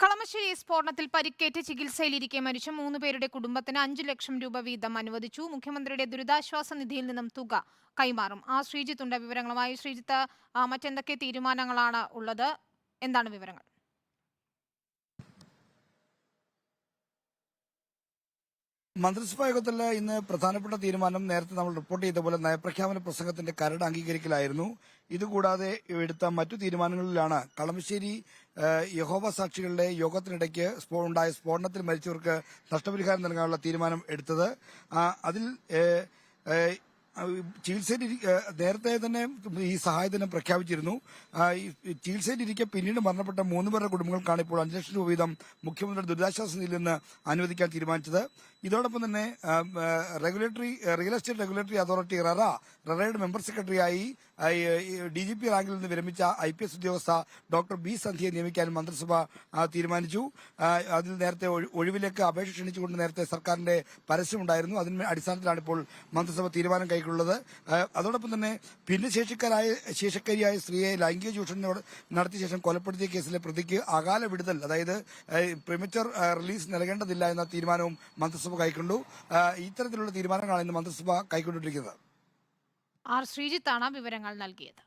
കളമശ്ശേരി സ്ഫോടനത്തിൽ പരിക്കേറ്റ് ചികിത്സയിലിരിക്കെ മരിച്ച മൂന്ന് പേരുടെ കുടുംബത്തിന് അഞ്ചു ലക്ഷം രൂപ വീതം അനുവദിച്ചു. മുഖ്യമന്ത്രിയുടെ ദുരിതാശ്വാസ നിധിയിൽ നിന്നും തുക കൈമാറും. ആ ശ്രീജിത്തുണ്ട് വിവരങ്ങളുമായി ശ്രീജിത്ത് മറ്റെന്തൊക്കെ തീരുമാനങ്ങളാണ് ഉള്ളത്? എന്താണ് വിവരങ്ങൾ? മന്ത്രിസഭാ യോഗത്തിൽ ഇന്ന് പ്രധാനപ്പെട്ട തീരുമാനം നേരത്തെ നമ്മൾ റിപ്പോർട്ട് ചെയ്ത പോലെ നയപ്രഖ്യാപന പ്രസംഗത്തിന്റെ കരട് അംഗീകരിക്കലായിരുന്നു. ഇതുകൂടാതെ എടുത്ത മറ്റു തീരുമാനങ്ങളിലാണ് കളമശ്ശേരി യഹോബ സാക്ഷികളുടെ യോഗത്തിനിടയ്ക്ക് ഉണ്ടായ സ്ഫോടനത്തിൽ മരിച്ചവർക്ക് നഷ്ടപരിഹാരം നൽകാനുള്ള തീരുമാനം എടുത്തത്. അതിൽ ചികിത്സയിൽ നേരത്തെ തന്നെ ഈ സഹായധനം പ്രഖ്യാപിച്ചിരുന്നു. ചികിത്സയിലിരിക്കെ പിന്നീട് മരണപ്പെട്ട മൂന്ന് പേരുടെ കുടുംബങ്ങൾക്കാണ് ഇപ്പോൾ അഞ്ച് ലക്ഷം രൂപ വീതം മുഖ്യമന്ത്രിയുടെ ദുരിതാശ്വാസ നിധിയിൽ നിന്ന് അനുവദിക്കാൻ തീരുമാനിച്ചത്. ഇതോടൊപ്പം തന്നെ regulatory real estate regulatory authority RERA ററയുടെ member സെക്രട്ടറിയായി ഡി ജി പി റാങ്കിൽ നിന്ന് വിരമിച്ച ഐ പി എസ് ഉദ്യോഗസ്ഥ ഡോക്ടർ ബി സന്ധ്യയെ നിയമിക്കാനും മന്ത്രിസഭ തീരുമാനിച്ചു. അതിൽ നേരത്തെ ഒഴി- ഒഴിവിലേക്ക് അപേക്ഷ ക്ഷണിച്ചുകൊണ്ട് നേരത്തെ സർക്കാരിന്റെ പരസ്യമുണ്ടായിരുന്നു. അതിന് അടിസ്ഥാനത്തിലാണ് ഇപ്പോൾ മന്ത്രിസഭ തീരുമാനം കൈക്കൊള്ളുന്നത്. അതോടൊപ്പം തന്നെ ഭിന്നശേഷിക്കാരായ ശേഷക്കാരിയായ സ്ത്രീയെ ലൈംഗിക ചൂഷണത്തോട് നടത്തിയ ശേഷം കൊലപ്പെടുത്തിയ കേസിലെ പ്രതിക്ക് അകാല വിടുതൽ അതായത് പ്രിമച്ചർ റിലീസ് നൽകേണ്ടതില്ല എന്ന തീരുമാനവും മന്ത്രിസഭ കൈക്കൊണ്ടു. ഇത്തരത്തിലുള്ള തീരുമാനങ്ങളാണ് ഇന്ന് മന്ത്രിസഭ കൈക്കൊണ്ടിരിക്കുന്നത്. ആർ ശ്രീജിത്താണ് വിവരങ്ങൾ നൽകിയത്